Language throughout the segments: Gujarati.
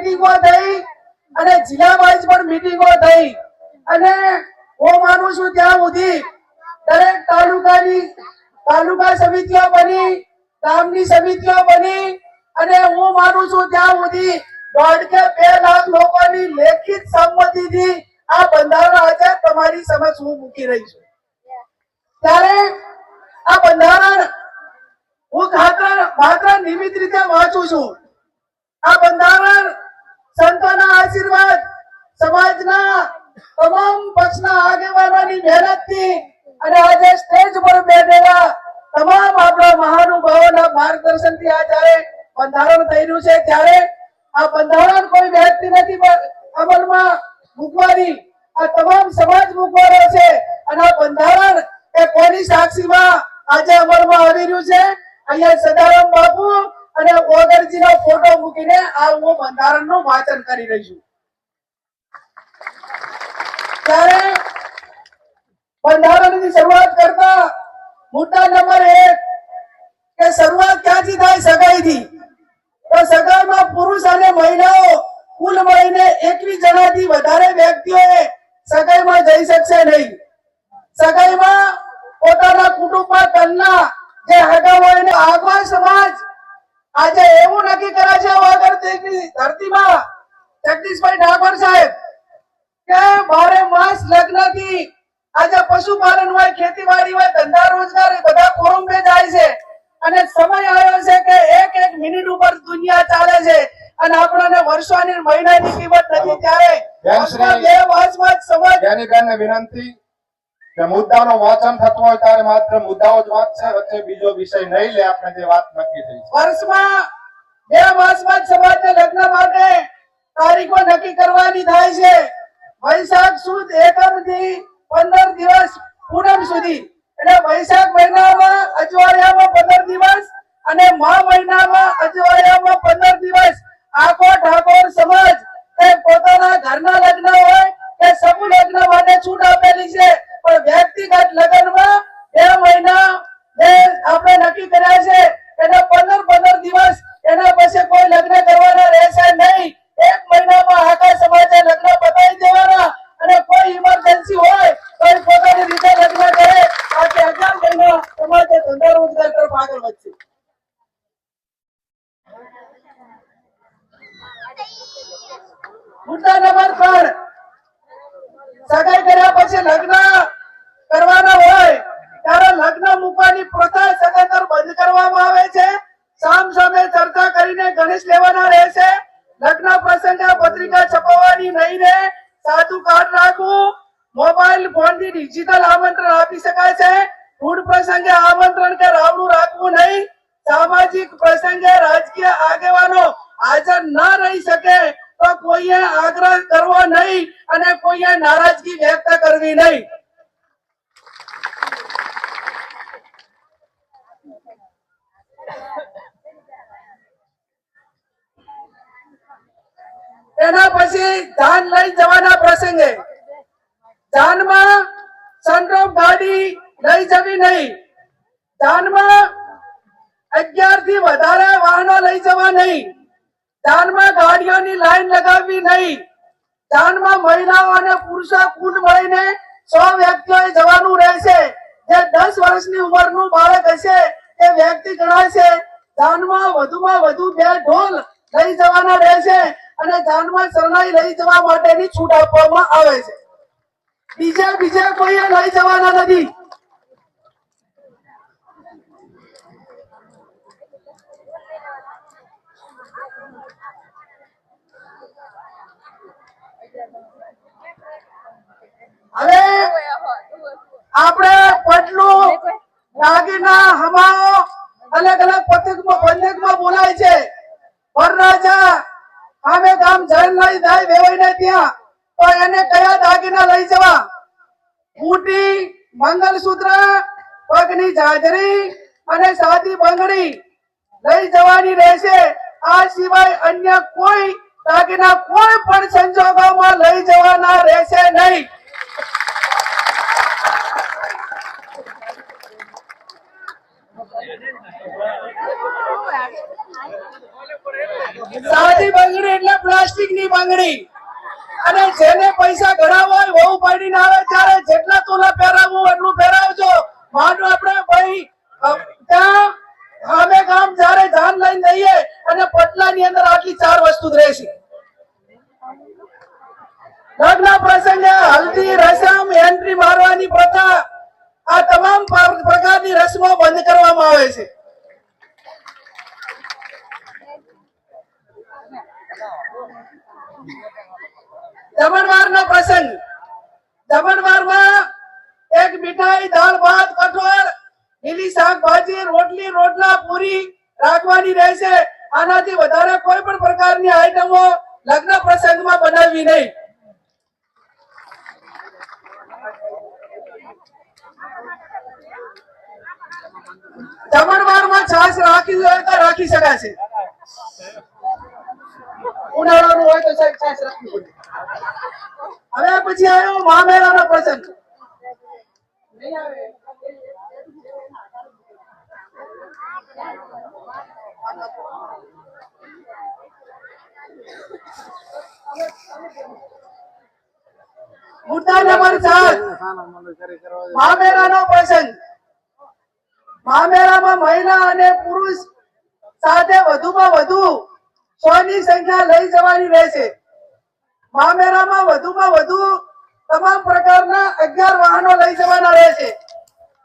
મિટિંગો થઈ, અને જિલ્લા વાઇઝ પણ મિટિંગો થઈ. અને હું માનું છું ત્યાં સુધી દરેક તાલુકાની, તાલુકા સમિતિઓ બની, ગામની સમિતિઓ બની, અને હું માનું છું ત્યાં સુધી દોઢ કે બે લાખ લોકોની લેખિત સંમતિથી આ બંધારણ આજે તમારી સમક્ષ હું મૂકી રહી છું. ત્યારે આ બંધારણ હું ખાતર માત્ર નિમિત્ત રીતે વાંચું છું. આ બંધારણ સંતોના આશીર્વાદ સમાજના તમામ પક્ષના આગેવાનોની મહેનતથી અને આજે સ્ટેજ પર બેઠેલા તમામ આપણા મહાનુભાવોના માર્ગદર્શનથી આ જ્યારે બંધારણ થયેલું છે, ત્યારે આ બંધારણ કોઈ વ્યક્તિ નથી, પણ અમલમાં મૂકવાની આ તમામ સમાજ મૂકવાનો છે. અને આ બંધારણ એ કોની સાક્ષીમાં આજે અમલમાં આવી રહ્યું છે? અહીંયા સદારામ બાપુ અને ઓગરજીનો ફોટો મૂકીને આ હું બંધારણનું વાંચન કરી રહી છું. ત્યારે બંધારણની શરૂઆત કરતા મુદ્દા નંબર એક કે શરૂઆત ક્યાંથી થાય સગાઈથી? તો સગાઈમાં પુરુષ અને મહિલાઓ કુલ મળીને એકવીસ જણાથી વધારે વ્યક્તિઓએ સગાઈમાં જઈ શકશે નહીં. સગાઈમાં પોતાના કુટુંબમાં તલના જે હગા હોય ને આગવા સમાજ આજે એવું નક્કી કરે છે વગર ધરતીમાં જગદીશભાઈ ઠાકોર સાહેબ કે બારે માસ લગ્નથી આજે પશુપાલન હોય ખેતીવાડી હોય ધંધા રોજગાર બધા કોરંબે જાય છે. અને સમય આવ્યો છે કે એક એક મિનિટ ઉપર દુનિયા ચાલે છે. અને આપણને વર્ષોની ને મહિનાની કિંમત નથી ત્યારે બે વર્ષમાં સમાજ વિનંતી કે મુદ્દાનો વાંચન થતું હોય ત્યારે માત્ર મુદ્દાઓ જ વાંચશે, વચ્ચે બીજો વિષય નહીં લે, આપણે જે વાત નક્કી થઈ વર્ષમાં બે માસમાં સમાજને લગ્ન માટે તારીખો નક્કી કરવાની થાય છે. વૈશાખ સુદ એકમથી પંદર દિવસ પૂનમ સુધી. એટલે વૈશાખ મહિનામાં અજવાળિયામાં પંદર દિવસ અને મા મહિનામાં અજવાળિયામાં પંદર દિવસ. આખો ઠાકોર સમાજ એ પોતાના ઘરના લગ્ન હોય કે સમૂહ લગ્ન માટે છૂટ આપેલી છે. પણ વ્યક્તિગત લગ્નમાં બે મહિના જે આપણે નક્કી કર્યા છે, એના પંદર પંદર દિવસ એના પછી કોઈ લગ્ન કરવાના રહેશે નહીં. એક મહિનામાં આખા સમાજે લગ્ન પતાવી દેવાના અને કોઈ ઇમરજન્સી હોય તો એ પોતાની રીતે લગ્ન કરે બાકી અગિયાર મહિના સમાજે ધંધા રોજગાર તરફ આગળ વધશે મુદ્દા નંબર ત્રણ પછી લગ્ન કરવાના હોય, ત્યારે લગ્ન મૂકવાની પ્રથા સદંતર બંધ કરવામાં આવે છે. સામ સામે ચર્ચા કરીને ગણેશ લેવાના રહેશે. લગ્ન પ્રસંગે પત્રિકા છપાવવાની નહીં રહે સાદું કાર્ડ રાખવું મોબાઈલ ફોનથી ડિજિટલ આમંત્રણ આપી શકાય છે. ફૂડ પ્રસંગે આમંત્રણ કે રાવણું રાખવું નહીં. સામાજિક પ્રસંગે રાજકીય આગેવાનો હાજર ન રહી શકે. તો કોઈએ આગ્રહ કરવો નહીં અને કોઈએ નારાજગી વ્યક્ત કરવી નહીં. એના પછી ધાન લઈ જવાના પ્રસંગે ધાનમાં સનરૂફ ગાડી લઈ જવી નહીં. જાનમાં અગિયારથી વધારે વાહનો લઈ જવા નહીં. જાનમાં ગાડીઓની લાઈન લગાવવી નહીં. દાનમાં મહિલાઓ અને પુરુષો કુલ મળીને સો વ્યક્તિઓએ જવાનું રહેશે. જે દસ વર્ષની ઉંમરનું બાળક હશે તે વ્યક્તિ ગણાશે. ધાનમાં વધુમાં વધુ બે ઢોલ લઈ જવાના રહેશે અને ધાનમાં શરણાઈ લઈ જવા માટેની છૂટ આપવામાં આવે છે. બીજા બીજા કોઈએ લઈ જવાના નથી. હવે આપણે પટલું, દાગીના, હમાઓ, અલગ અલગ પથકમાં બંધકમાં બોલાય છે. વરરાજા સામે ગામ જળ લઈ જાય, વેવાઈને ત્યાં. તો એને કયા દાગીના લઈ જવા? બુટી, મંગલસૂત્ર, પગની જાજરી અને સાદી બંગડી લઈ જવાની રહેશે. આ સિવાય અન્ય કોઈ દાગીના કોઈ પણ સંજોગોમાં લઈ જવાના રહેશે નહીં. સાદી બંગડી એટલે પ્લાસ્ટિકની બંગડી. અને જેને પૈસા ઘણા હોય વહુ પાડીને આવે ત્યારે જેટલા તોલા પહેરાવું એટલું પહેરાવજો. માનો આપણે ભાઈ ત્યાં ગામે ગામ જ્યારે જાન લઈને જઈએ અને પટલા ની અંદર આટલી ચાર વસ્તુ જ રહેશે. લગ્ન પ્રસંગે હલ્દી, રસમ એન્ટ્રી મારવાની પ્રથા આ તમામ પ્રકારની રસમો બંધ કરવામાં આવે છે. જમણવારનો પ્રસંગ. જમણવારમાં એક મીઠાઈ, દાળ, ભાત, કઠોળ, લીલી શાકભાજી, રોટલી, રોટલા પૂરી રાખવાની રહેશે. આનાથી વધારે કોઈ પણ પ્રકારની આઈટમો લગ્ન પ્રસંગમાં બનાવવી નહીં. જમણવારમાં છાશ રાખી હોય તો રાખી શકાશે ઉનાળાનું હોય તો સાહેબ છાશ રાખવી પડે. હવે પછી આવ્યો મામેરાનો પ્રસંગ. પ્રસંગ. મામેરામાં મહિલા અને પુરુષ સાથે વધુમાં વધુ સો ની સંખ્યા લઈ જવાની રહેશે. મામેરામાં વધુમાં વધુ તમામ પ્રકારના અગિયાર વાહનો લઈ જવાના રહેશે.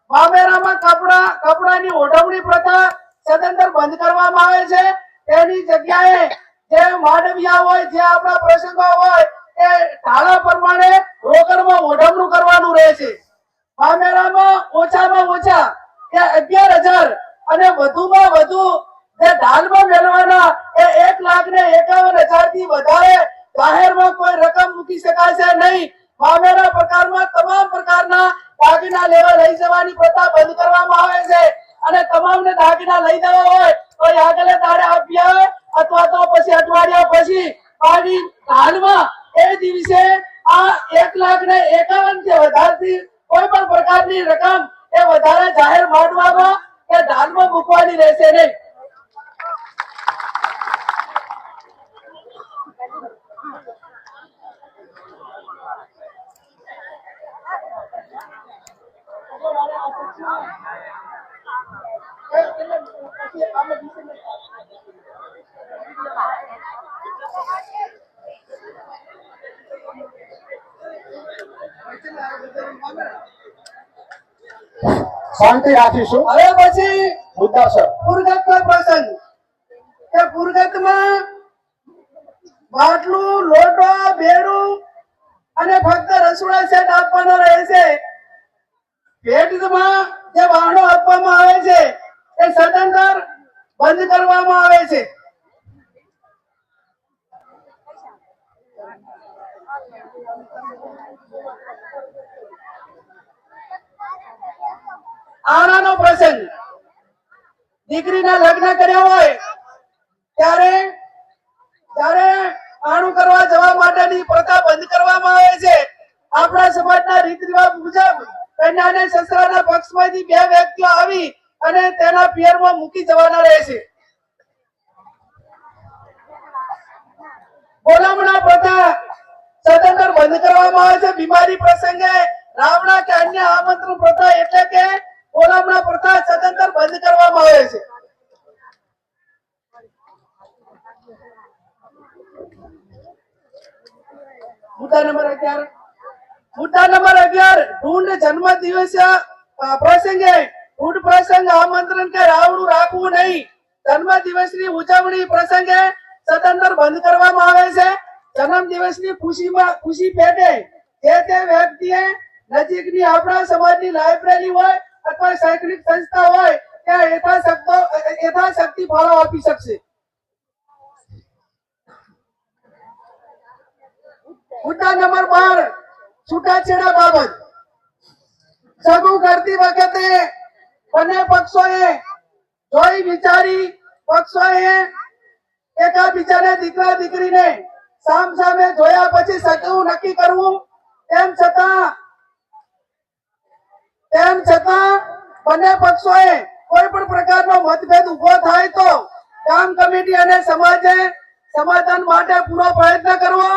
મામેરામાં કપડા, કપડાની ઓઢવણી પ્રથા સદંતર બંધ કરવામાં આવે છે. તેની જગ્યાએ જે માંડવિયા હોય, જે આપણા પ્રસંગો હોય, એ ઢાળા પ્રમાણે રોકડમાં ઓઢવણું કરવાનું રહેશે. મામેરામાં ઓછામાં ઓછા એ અગિયાર હજાર અને વધુમાં વધુ જે દાનમાં મેળવાના એ એક લાખ ને એકાવન હજારથી વધારે જાહેરમાં કોઈ રકમ મૂકી શકાશે નહીં. મામેરા પ્રકારમાં તમામ પ્રકારના દાગીના લેવા લઈ જવાની પ્રથા બંધ કરવામાં આવે છે. અને તમામને દાગીના લઈ જવા હોય તો આગળ તારે આપ્યા અથવા તો પછી અઠવાડિયા પછી પાણી હાલમાં એ દિવસે આ એક લાખ ને એકાવનથી વધારથી કોઈ પણ પ્રકારની રકમ એ વધારે જાહેર માંડવામાં કે દાનમાં મૂકવાની રહેશે નહીં. શાંતિ રાખીશું. હવે પછી મુદ્દા સર પુરગત પ્રસંગ. કે પુરગતમાં માટલું, લોટો, બેડું અને ફક્ત રસોડા સેટ આપવાનો રહેશે. ભેટમાં જે વાહનો આપવામાં આવે છે, એ સદંતર બંધ કરવામાં આવે છે. આનાનો પ્રસંગ. દીકરીના લગ્ન કર્યા હોય, ત્યારે આણું કરવા જવા માટેની પ્રથા બંધ કરવામાં આવે છે. આપણા સમાજના રીત રિવાજ મુજબ કન્યાને સસરાના પક્ષમાંથી બે વ્યક્તિઓ આવી અને તેના પિયરમાં મૂકી જવાના રહેશે. બોલામણા પ્રથા સદંતર બંધ કરવામાં આવે છે. બીમારી પ્રસંગે રાવણા કે અન્ય આમંત્રણ પ્રથા એટલે કે બોલામણા પ્રથા સદંતર બંધ કરવામાં આવે છે. મુદ્દા નંબર અગિયાર. મુદ્દા નંબર અગિયાર ઢૂંઢ જન્મ દિવસ પ્રસંગે ઢૂંઢ પ્રસંગ આમંત્રણ કે રાવણું રાખવું નહીં. જન્મ દિવસની ઉજવણી પ્રસંગે સદંતર બંધ કરવામાં આવે છે. જન્મ દિવસની ખુશીમાં, ખુશી પેટે જે તે વ્યક્તિએ નજીકની આપણા સમાજની લાઇબ્રેરી હોય અથવા શૈક્ષણિક સંસ્થા હોય, ત્યાં યથાશક્તો ફાળો આપી શકશે. મુદ્દા નંબર બાર, છૂટાછેડા બાબત. સગું કરતી વખતે બંને પક્ષોએ જોઈ વિચારી, પક્ષોએ એકાબીજાને દીકરા દીકરીને સામ સામે જોયા પછી સગું નક્કી કરવું, તેમ છતાં તેમ છતાં બંને પક્ષોએ કોઈ પણ પ્રકારનો મતભેદ ઊભો થાય તો કામ કમિટી અને સમાજે સમાધાન માટે પૂરો પ્રયત્ન કરવો.